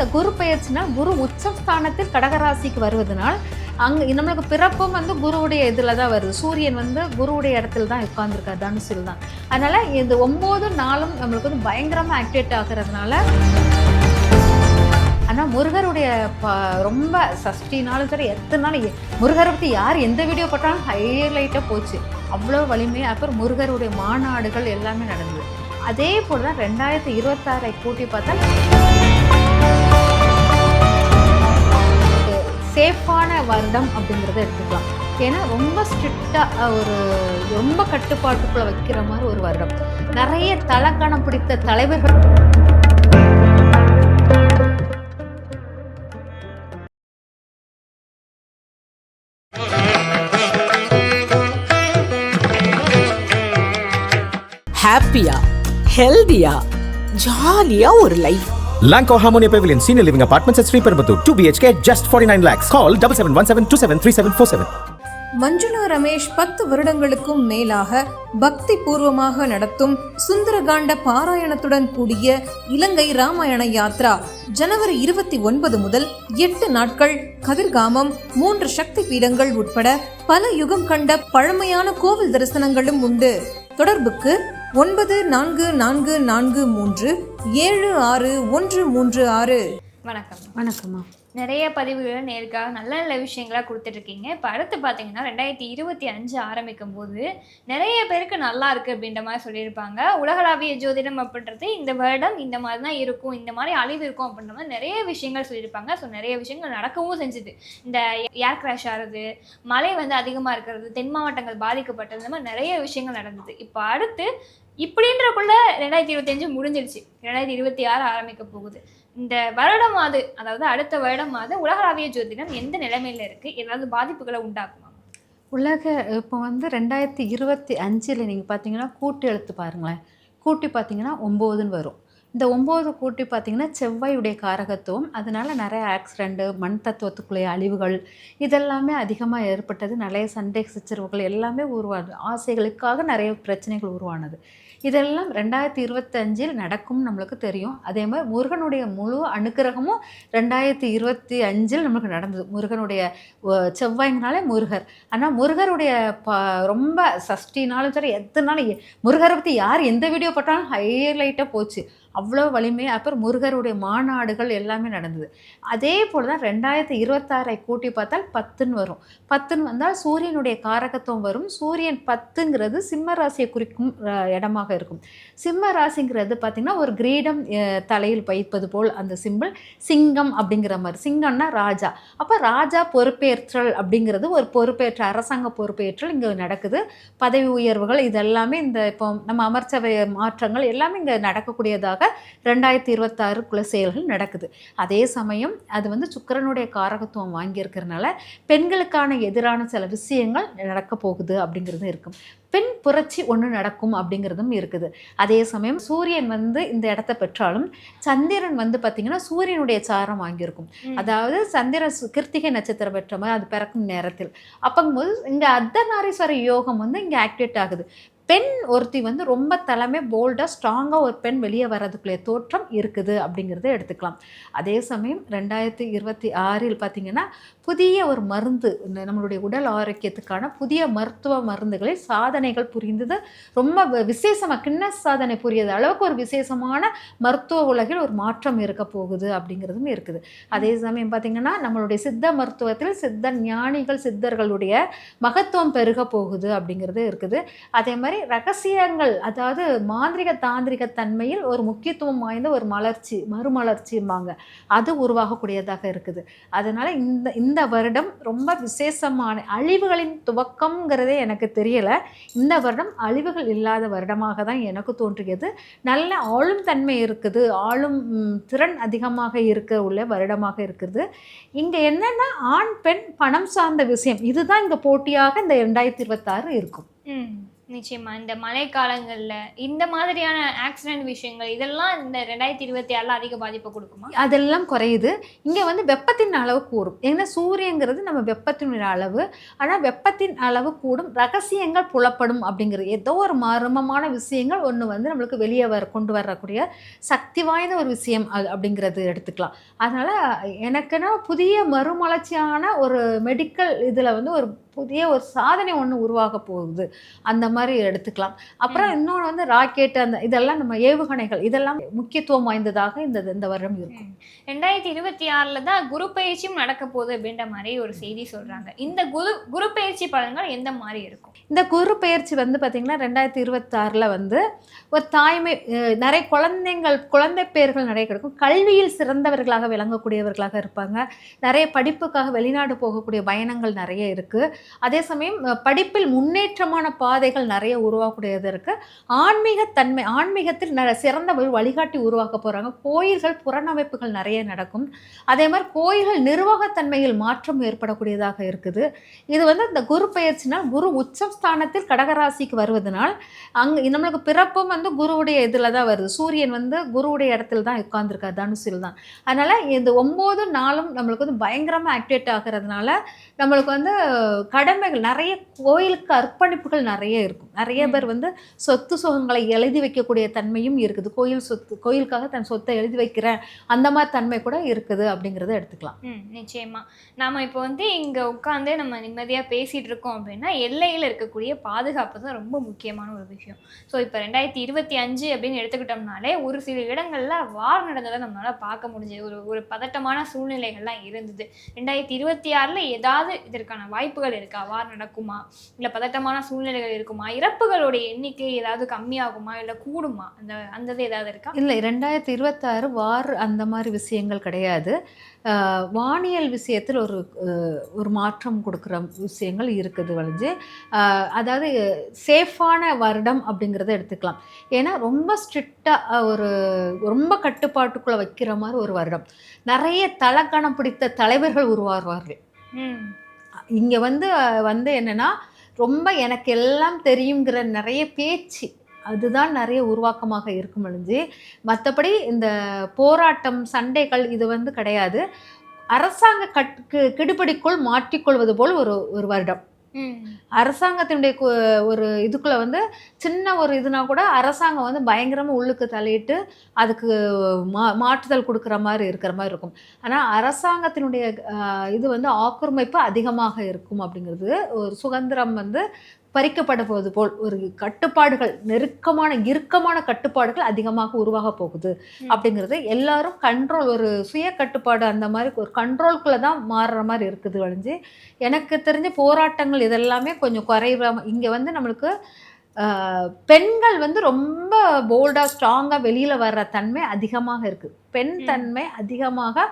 இந்த குரு பெயர்ச்சினால் குரு உச்சம் ஸ்தானத்தில் கடகராசிக்கு வருவதனால் அங்கே நம்மளுக்கு பிறப்பும் வந்து குருவுடைய இதில் தான் வருது. சூரியன் வந்து குருவுடைய இடத்துல தான் உட்காந்துருக்காரு தனுசில் தான். அதனால் இந்த ஒம்பது நாளும் நம்மளுக்கு வந்து பயங்கரமாக ஆக்டிவேட் ஆகிறதுனால ஆனால் முருகருடைய ப ரொம்ப சஷ்டினாலும் சரி எத்தனை நாள் எ- முருகரை பற்றி யார் எந்த வீடியோ போட்டாலும் ஹைலைட்டாக போச்சு. அவ்வளோ வலிமையாக அப்புறம் முருகருடைய மாநாடுகள் எல்லாமே நடந்தது. அதே போல் தான் ரெண்டாயிரத்தி இருபத்தாறை கூட்டி பார்த்தா சேஃபான வருடம் அப்படிங்கிறத எடுத்துக்கலாம். ஏன்னா ரொம்ப ஸ்ட்ரிக்டாக ஒரு ரொம்ப கட்டுப்பாட்டுக்குள்ளே வைக்கிற மாதிரி ஒரு வருடம். நிறைய தலைக்கணம் பிடித்த தலைவர்கள். ஹாப்பியா ஹெல்தியா ஜாலியா ஒரு life Lanco Harmonia Pavilion Senior Living Apartments at Sri Perambuttur. 2 BHK, just 49 lakhs. Call 7717273747. Manjula Ramesh பத்து வருடங்களுக்கும் மேலாக பக்தி பூர்வமாக நடத்தும் சுந்தரகாண்ட பாராயணத்துடன் கூடிய இலங்கை ராமாயண யாத்ரா ஜனவரி இருபத்தி ஒன்பது முதல் எட்டு நாட்கள் கதிர்காமம் மூன்று சக்தி பீடங்கள் உட்பட பல யுகம் கண்ட பழமையான கோவில் தரிசனங்களும் உண்டு தொடர்புக்கு ஒன்பது நான்கு நான்கு நான்கு மூன்று ஏழு ஆறு ஒன்று மூன்று ஆறு. வணக்கம். வணக்கம்மா. நிறைய பதிவுகளை நேருக்காக நல்ல நல்ல விஷயங்களாக கொடுத்துட்ருக்கீங்க. இப்போ அடுத்து பார்த்தீங்கன்னா ரெண்டாயிரத்தி இருபத்தி அஞ்சு ஆரம்பிக்கும் போது நிறைய பேருக்கு நல்லா இருக்குது அப்படின்ற மாதிரி சொல்லியிருப்பாங்க. உலகளாவிய ஜோதிடம் அப்படின்றது இந்த வருடம் இந்த மாதிரி தான் இருக்கும் இந்த மாதிரி அழிவு இருக்கும் அப்படின்ற மாதிரி நிறைய விஷயங்கள் சொல்லியிருப்பாங்க. ஸோ நிறைய விஷயங்கள் நடக்கவும் செஞ்சுது. இந்த ஏர் கிராஷ் ஆகிறது மழை வந்து அதிகமாக இருக்கிறது தென் மாவட்டங்கள் பாதிக்கப்பட்டது இந்த மாதிரி நிறைய விஷயங்கள் நடந்தது. இப்போ அடுத்து இப்படின்றக்குள்ள ரெண்டாயிரத்தி இருபத்தஞ்சு முடிஞ்சிருச்சு. ரெண்டாயிரத்தி இருபத்தி ஆறு ஆரம்பிக்க போகுது. இந்த வருடமாவது அதாவது அடுத்த வருடமாவது உலகளாவிய ஜோதிடம் எந்த நிலைமையில இருக்கு? ஏதாவது பாதிப்புகளை உண்டாக்குமா? உலக இப்போ வந்து ரெண்டாயிரத்தி இருபத்தி அஞ்சில் நீங்கள் பார்த்தீங்கன்னா கூட்டி எழுத்து பாருங்களேன். கூட்டி பார்த்தீங்கன்னா ஒம்போதுன்னு வரும். இந்த ஒம்பது கூட்டி பார்த்தீங்கன்னா செவ்வாயுடைய காரகத்துவம். அதனால் நிறைய ஆக்சிடெண்ட்டு மண் தத்துவத்துக்குள்ளே அழிவுகள் இதெல்லாமே அதிகமாக ஏற்பட்டது. நிறைய சண்டை சச்சரவுகள் எல்லாமே உருவானது. ஆசைகளுக்காக நிறைய பிரச்சனைகள் உருவானது. இதெல்லாம் ரெண்டாயிரத்தி இருபத்தஞ்சில் நடக்கும் நம்மளுக்கு தெரியும். அதே மாதிரி முருகனுடைய முழு அனுக்கிரகமும் ரெண்டாயிரத்தி இருபத்தி அஞ்சில் நம்மளுக்கு நடந்தது. முருகனுடைய செவ்வாய்னாலே செவ்வாய்ங்கனாலே முருகர். ஆனால் முருகருடைய ப ரொம்ப சஷ்டினாலும் சரி எத்தனை எ- முருகரை பற்றி யார் எந்த வீடியோ போட்டாலும் ஹைலைட்டாக போச்சு. அவ்வளோ வலிமை. அப்புறம் முருகருடைய மாநாடுகள் எல்லாமே நடந்தது. அதே போல் தான் ரெண்டாயிரத்தி இருபத்தாறை கூட்டி பார்த்தால் பத்துன்னு வரும். பத்துன்னு வந்தால் சூரியனுடைய காரகத்துவம் வரும். சூரியன் பத்துங்கிறது சிம்ம ராசியை குறிக்கும் இடமாக இருக்கும். சிம்ம ராசிங்கிறது பார்த்திங்கன்னா ஒரு கிரீடம் தலையில் பயிப்பது போல் அந்த சிம்பிள். சிங்கம் அப்படிங்கிற மாதிரி. சிங்கம்னா ராஜா. அப்போ ராஜா பொறுப்பேற்றல் அப்படிங்கிறது ஒரு பொறுப்பேற்ற அரசாங்க பொறுப்பேற்றல் இங்கே நடக்குது. பதவி உயர்வுகள் இதெல்லாமே இந்த இப்போ நம்ம அமர்ச்சவை மாற்றங்கள் எல்லாமே இங்கே நடக்கக்கூடியதாக ரெண்டாயிரத்தி இருபத்தாறுக்குள்ள செயல்கள் நடக்குது. அதே சமயம் அது வந்து சுக்கிரனுடைய காரகத்துவம் வாங்கியிருக்கிறனால பெண்களுக்கான எதிரான சில விஷயங்கள் நடக்க போகுது அப்படிங்கிறது இருக்கும். பெண் புரட்சி ஒன்று நடக்கும் அப்படிங்கிறதும் இருக்குது. அதே சமயம் சூரியன் வந்து இந்த இடத்த பெற்றாலும் சந்திரன் வந்து பார்த்திங்கன்னா சூரியனுடைய சாரம் வாங்கியிருக்கும். அதாவது சந்திர கிருத்திகை நட்சத்திரம் பெற்ற மாதிரி அது பிறக்கும் நேரத்தில். அப்பங்கும்போது இங்கே அர்த்தநாரீஸ்வர யோகம் வந்து இங்கே ஆக்டிவேட் ஆகுது. பெண் ஒருத்தி வந்து ரொம்ப தலைமை போல்டாக ஸ்ட்ராங்காக ஒரு பெண் வெளியே வர்றதுக்குள்ளே தோற்றம் இருக்குது அப்படிங்கிறத எடுத்துக்கலாம். அதே சமயம் ரெண்டாயிரத்தி இருபத்தி ஆறில் பார்த்திங்கன்னா புதிய ஒரு மருந்து இந்த நம்மளுடைய உடல் ஆரோக்கியத்துக்கான புதிய மருத்துவ மருந்துகளை சாதனைகள் புரிந்தது. ரொம்ப விசேஷமாக விசேஷமா கின்னஸ் சாதனை புரியாத அளவுக்கு ஒரு விசேஷமான மருத்துவ உலகில் ஒரு மாற்றம் இருக்க போகுது அப்படிங்கிறதும் இருக்குது. அதே சமயம் பார்த்திங்கன்னா நம்மளுடைய சித்த மருத்துவத்தில் சித்த ஞானிகள் சித்தர்களுடைய மகத்துவம் பெருக போகுது அப்படிங்கிறது இருக்குது. அதே மாதிரி ரகசியங்கள் அதாவது மாந்திரிக தாந்திரிக தன்மையில் ஒரு முக்கியத்துவம் வாய்ந்த ஒரு மலர்ச்சி மறுமலர்ச்சிம்பாங்க. அது உருவாகக்கூடியதாக இருக்குது. அதனால் இந்த இந்த வருடம் ரொம்ப விசேஷமான அழிவுகளின் துவக்கம்ங்கிறதே எனக்கு தெரியலை. இந்த வருடம் அழிவுகள் இல்லாத வருடமாக தான் எனக்கு தோன்றியது நல்ல ஆளும் தன்மை இருக்குது. ஆளும் திறன் அதிகமாக இருக்க உள்ள வருடமாக இருக்குது. இங்கே என்னென்னா ஆண் பெண் பணம் சார்ந்த விஷயம். இதுதான் இங்கே போட்டியாக இந்த ரெண்டாயிரத்தி இருபத்தாறு இருக்கும். ம். நிச்சயமா. இந்த மழை காலங்கள்ல இந்த மாதிரியான ஆக்சிடென்ட் விஷயங்கள் இதெல்லாம் இந்த ரெண்டாயிரத்தி இருபத்தி ஆறுல அதிக பாதிப்பை கொடுக்குமா? அதெல்லாம் குறையுது. இங்கே வந்து வெப்பத்தின் அளவு கூடும். ஏன்னா சூரியங்கிறது நம்ம வெப்பத்தினுடைய அளவு. ஆனால் வெப்பத்தின் அளவு கூடும். ரகசியங்கள் புலப்படும் அப்படிங்கிறது ஏதோ ஒரு மர்மமான விஷயங்கள் ஒன்று வந்து நம்மளுக்கு வெளியே வர கொண்டு வரக்கூடிய சக்தி வாய்ந்த ஒரு விஷயம் அது அப்படிங்கிறது எடுத்துக்கலாம். அதனால் எனக்குன்னா புதிய மறுமலர்ச்சியான ஒரு மெடிக்கல் இதில் வந்து ஒரு புதிய ஒரு சாதனை ஒன்று உருவாக போகுது. அந்த மாதிரி எடுத்துக்கலாம். அப்புறம் இன்னொன்று வந்து ராக்கெட் அந்த இதெல்லாம் நம்ம ஏவுகணைகள் இதெல்லாம் முக்கியத்துவம் வாய்ந்ததாக இந்த இந்த வருடம் இருக்கும். ரெண்டாயிரத்தி இருபத்தி ஆறுல தான் குரு பயிற்சியும் நடக்க போகுது அப்படின்ற மாதிரி ஒரு செய்தி சொல்றாங்க. இந்த குரு குரு பயிற்சி பலன்கள் எந்த மாதிரி இருக்கும்? இந்த குரு பயிற்சி வந்து பார்த்திங்கன்னா ரெண்டாயிரத்தி இருபத்தாறில் வந்து ஒரு தாய்மை நிறைய குழந்தைங்கள் குழந்தை பேர்கள் நிறைய கிடைக்கும். கல்வியில் சிறந்தவர்களாக விளங்கக்கூடியவர்களாக இருப்பாங்க. நிறைய படிப்புக்காக வெளிநாடு போகக்கூடிய பயணங்கள் நிறைய இருக்குது அதே சமயம் படிப்பில் முன்னேற்றமான பாதைகள் நிறைய உருவாகக்கூடியது இருக்குது ஆன்மீகத்தன்மை ஆன்மீகத்தில் ந சிறந்த ஒரு வழிகாட்டி உருவாக்க போகிறாங்க கோயில்கள் புறநமைப்புகள் நிறைய நடக்கும். அதே மாதிரி கோயில்கள் நிர்வாகத்தன்மையில் மாற்றம் ஏற்படக்கூடியதாக இருக்குது. இது வந்து இந்த குரு பயிற்சினால் குரு உச்சம் ஸ்தானத்தில் கடகராசிக்கு வருவதனால் அங்கே நம்மளுக்கு பிறப்பும் வந்து குருவுடைய இதில் தான் வருது. சூரியன் வந்து குருவுடைய இடத்துல தான் உட்கார்ந்துருக்கார் தனுசில் தான். அதனால் இந்த ஒம்பது நாளும் நம்மளுக்கு வந்து பயங்கரமாக ஆக்டிவேட் ஆகிறதுனால நம்மளுக்கு வந்து கடமைகள் நிறைய கோயிலுக்கு அர்ப்பணிப்புகள் நிறைய இருக்கும். நிறைய பேர் வந்து சொத்து சுகங்களை எழுதி வைக்கக்கூடிய தன்மையும் இருக்குது. கோயில் சொத்து கோயிலுக்காக தன் சொத்தை எழுதி வைக்கிறேன் அந்த மாதிரி தன்மை கூட இருக்குது அப்படிங்கிறத எடுத்துக்கலாம். ம் நிச்சயமா. நாம இப்போ வந்து இங்க உட்காந்து நம்ம நிம்மதியா பேசிட்டு இருக்கோம் அப்படின்னா எல்லையில் இருக்கக்கூடிய பாதுகாப்பு தான் ரொம்ப முக்கியமான ஒரு விஷயம். ஸோ இப்போ ரெண்டாயிரத்தி இருபத்தி அஞ்சு அப்படின்னு எடுத்துக்கிட்டோம்னாலே ஒரு சில இடங்கள்ல வார் நடந்ததை நம்மளால பார்க்க முடிஞ்சது ஒரு ஒரு பதட்டமான சூழ்நிலைகள்லாம் இருந்தது. ரெண்டாயிரத்தி இருபத்தி ஆறுல ஏதாவது இதற்கான வாய்ப்புகள் இருக்கா வார் நடக்குமா? இல்ல பதட்டமான சூழ்நிலைகள் இருக்குமா? இறப்புகளுடைய எண்ணிக்கை ஏதாவது கம்மியாகுமா? இல்ல கூடுமா? அந்த அந்த ஏதாவது இருக்கா? இல்லை ரெண்டாயிரத்தி இருபத்தாறு வார் அந்த மாதிரி விஷயங்கள் கிடையாது. வானியல் விஷயத்தில் ஒரு ஒரு மாற்றம் கொடுக்குற விஷயங்கள் இருக்குது வழிஞ்சு. அதாவது சேஃபான வருடம் அப்படிங்கிறத எடுத்துக்கலாம். ஏன்னா ரொம்ப ஸ்ட்ரிக்டாக ஒரு ரொம்ப கட்டுப்பாட்டுக்குள்ளே வைக்கிற மாதிரி ஒரு வருடம். நிறைய தலக்கணம் பிடித்த தலைவர்கள் உருவாகுவார்கள் ம். இங்கே வந்து வந்து என்னென்னா ரொம்ப எனக்கு எல்லாம் தெரியுங்கிற நிறைய பேச்சு அதுதான் நிறைய உருவாக்கமாக இருக்கும் அழிஞ்சு. மற்றபடி இந்த போராட்டம் சண்டைகள் இது வந்து கிடையாது. அரசாங்க கட் கி- கிடுபிடிக்குள் மாற்றிக்கொள்வது போல் ஒரு ஒரு வருடம். அரசாங்கத்தினுடைய கு- ஒரு இதுக்குள்ள வந்து சின்ன ஒரு இதுனா கூட அரசாங்கம் வந்து பயங்கரமாக உள்ளுக்கு தலையிட்டு அதுக்கு மா மாற்றுதல் கொடுக்குற மாதிரி இருக்கிற மாதிரி இருக்கும். ஆனால் அரசாங்கத்தினுடைய இது வந்து ஆக்கிரமிப்பு அதிகமாக இருக்கும் அப்படிங்கிறது ஒரு சுதந்திரம் வந்து பறிக்கப்பட போவது போல் ஒரு கட்டுப்பாடுகள் நெருக்கமான இறுக்கமான கட்டுப்பாடுகள் அதிகமாக உருவாக போகுது. அப்படிங்கிறது எல்லாரும் கண்ட்ரோல் ஒரு சுய கட்டுப்பாடு அந்த மாதிரி ஒரு கண்ட்ரோல்குள்ளே தான் மாறுற மாதிரி இருக்குது வழிஞ்சு. எனக்கு தெரிஞ்ச போராட்டங்கள் இதெல்லாமே கொஞ்சம் குறைவ இங்கே வந்து நம்மளுக்கு பெண்கள் வந்து ரொம்ப போல்டாக ஸ்ட்ராங்காக வெளியில் வர்ற தன்மை அதிகமாக இருக்குது பெண். தன்மை அதிகமாக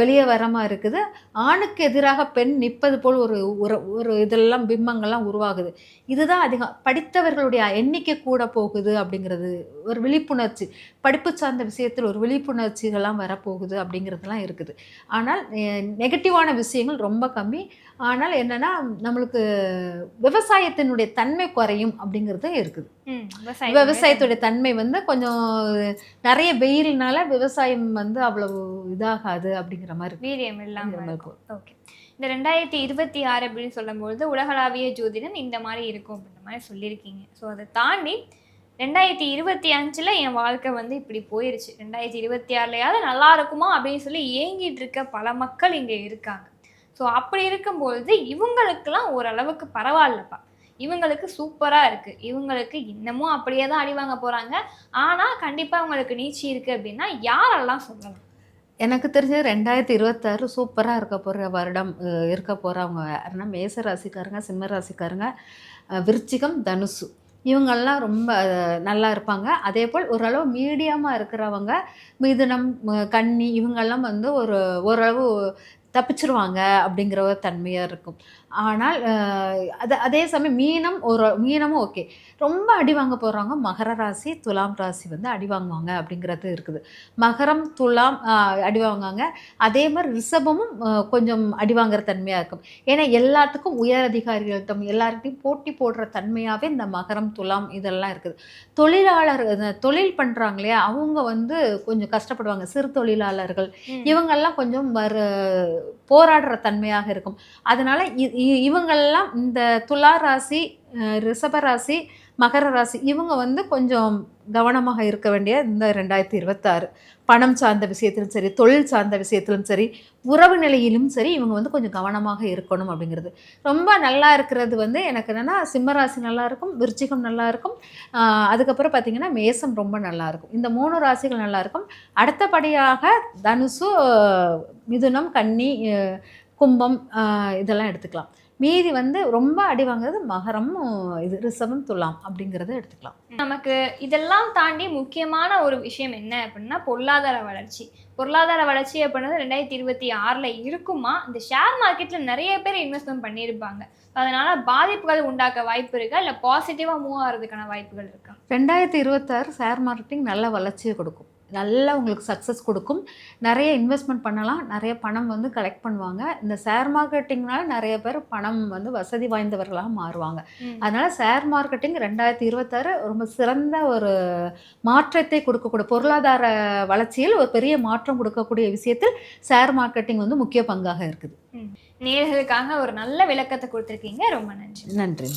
வெளியே வர மாதிரி இருக்குது. ஆணுக்கு எதிராக பெண் நிற்பது போல் ஒரு ஒரு ஒரு இதெல்லாம் பிம்பங்கள்லாம் உருவாகுது. இதுதான் அதிகம் படித்தவர்களுடைய எண்ணிக்கை கூட போகுது அப்படிங்கிறது ஒரு விழிப்புணர்ச்சி. படிப்பு சார்ந்த விஷயத்தில் ஒரு விழிப்புணர்ச்சிகள்லாம் வரப்போகுது அப்படிங்கிறதுலாம் இருக்குது. ஆனால் நெகட்டிவான விஷயங்கள் ரொம்ப கம்மி. ஆனால் என்னன்னா நம்மளுக்கு விவசாயத்தினுடைய தன்மை குறையும் அப்படிங்கிறது இருக்குது. விவசாயத்துடைய தன்மை வந்து கொஞ்சம் நிறைய வெயில்னால விவசாயம் வந்து அவ்வளவு இதாகாது அப்படிங்கிற மாதிரி. வீரியம் இல்லாமல் இருக்கும். ஓகே. இந்த ரெண்டாயிரத்தி இருபத்தி ஆறு அப்படின்னு சொல்லும்பொழுது உலகளாவிய ஜோதிடம் இந்த மாதிரி இருக்கும் அப்படின்ற மாதிரி சொல்லியிருக்கீங்க. ஸோ அதை தாண்டி ரெண்டாயிரத்தி இருபத்தி அஞ்சில் என் வாழ்க்கை வந்து இப்படி போயிருச்சு. ரெண்டாயிரத்தி இருபத்தி ஆறுலையாவது நல்லா இருக்குமா அப்படின்னு சொல்லி ஏங்கிட்டு இருக்க பல மக்கள் இங்கே இருக்காங்க. ஸோ அப்படி இருக்கும்பொழுது இவங்களுக்கெல்லாம் ஓரளவுக்கு பரவாயில்லப்பா. இவங்களுக்கு சூப்பராக இருக்குது இவங்களுக்கு இன்னமும் அப்படியே தான் அடி வாங்க போகிறாங்க ஆனால் கண்டிப்பாக அவங்களுக்கு நீச்சி இருக்குது அப்படின்னா யாரெல்லாம் சொல்லலாம்? எனக்கு தெரிஞ்சது ரெண்டாயிரத்தி இருபத்தாறு சூப்பராக இருக்க போகிற வருடம் இருக்க போகிறவங்க யாருன்னா மேச ராசிக்காரங்க சிம்ம ராசிக்காரங்க விருச்சிகம் தனுசு. இவங்கெல்லாம் ரொம்ப நல்லா இருப்பாங்க. அதே போல் ஓரளவு மீடியமாக இருக்கிறவங்க மிதுனம் கன்னி இவங்கெல்லாம் வந்து ஒரு ஓரளவு தப்பிச்சிருவாங்க அப்படிங்கிற ஒரு தன்மையாக இருக்கும். ஆனால் அது அதே சமயம் மீனம் ஒரு மீனமும் ஓகே. ரொம்ப அடி வாங்க போகிறவங்க மகர ராசி துலாம் ராசி வந்து அடி வாங்குவாங்க அப்படிங்கிறது இருக்குது. மகரம் துலாம் அடி வாங்குவாங்க. அதே மாதிரி ரிஷபமும் கொஞ்சம் அடி வாங்குற தன்மையாக இருக்கும். ஏன்னா எல்லாத்துக்கும் உயர் அதிகாரிகள்கிட்ட எல்லார்கிட்டையும் போட்டி போடுற தன்மையாகவே இந்த மகரம் துலாம் இதெல்லாம் இருக்குது. தொழிலாளர் தொழில் பண்ணுறாங்க இல்லையா அவங்க வந்து கொஞ்சம் கஷ்டப்படுவாங்க. சிறு தொழிலாளர்கள். இவங்கெல்லாம் கொஞ்சம் வர போராடுற தன்மையாக இருக்கும். அதனால இ- இந்த துலா ராசி ரிஷப ராசி மகர ராசி இவங்க வந்து கொஞ்சம் கவனமாக இருக்க வேண்டிய இந்த ரெண்டாயிரத்தி இருபத்தாறு. பணம் சார்ந்த விஷயத்திலும் சரி தொழில் சார்ந்த விஷயத்திலும் சரி உறவு நிலையிலும் சரி இவங்க வந்து கொஞ்சம் கவனமாக இருக்கணும் அப்படிங்கிறது. ரொம்ப நல்லா இருக்கிறது வந்து எனக்கு என்னென்னா சிம்மராசி நல்லா இருக்கும் விருச்சிகம் நல்லா இருக்கும். அதுக்கப்புறம் பார்த்தீங்கன்னா மேசம் ரொம்ப நல்லா இருக்கும். இந்த மூணு ராசிகள் நல்லா இருக்கும். அடுத்தபடியாக தனுசு மிதுனம் கன்னி கும்பம் இதெல்லாம் எடுத்துக்கலாம். மீதி வந்து ரொம்ப அடி வாங்குறது மகரம் இது ரிஷபம் துலாம் அப்படிங்கிறத எடுத்துக்கலாம். நமக்கு இதெல்லாம் தாண்டி முக்கியமான ஒரு விஷயம் என்ன அப்படின்னா பொருளாதார வளர்ச்சி. பொருளாதார வளர்ச்சி அப்படின்றது ரெண்டாயிரத்தி இருபத்தி ஆறில் இருக்குமா? இந்த ஷேர் மார்க்கெட்டில் நிறைய பேர் இன்வெஸ்ட்மெண்ட் பண்ணியிருப்பாங்க. அதனால பாதிப்புகள் உண்டாக்க வாய்ப்பு இருக்கா? இல்லை பாசிட்டிவாக மூவ் ஆகிறதுக்கான வாய்ப்புகள் இருக்கா? ரெண்டாயிரத்தி இருபத்தாறு ஷேர் மார்க்கெட்டிங் நல்ல வளர்ச்சியை கொடுக்கும். நல்லா உங்களுக்கு சக்ஸஸ் கொடுக்கும். நிறைய இன்வெஸ்ட்மெண்ட் பண்ணலாம். நிறைய பணம் வந்து கலெக்ட் பண்ணுவாங்க. இந்த ஷேர் மார்க்கெட்டிங்னால நிறைய பேர் பணம் வந்து வசதி வாய்ந்தவர்களாக மாறுவாங்க. அதனால் ஷேர் மார்க்கெட்டிங் ரெண்டாயிரத்தி இருபத்தாறு ரொம்ப சிறந்த ஒரு மாற்றத்தை கொடுக்கக்கூடிய பொருளாதார வளர்ச்சியில் ஒரு பெரிய மாற்றம் கொடுக்கக்கூடிய விஷயத்தில் ஷேர் மார்க்கெட்டிங் வந்து முக்கிய பங்காக இருக்குது. நேர்களுக்காக ஒரு நல்ல விளக்கத்தை கொடுத்துருக்கீங்க. ரொம்ப நன்றி. நன்றி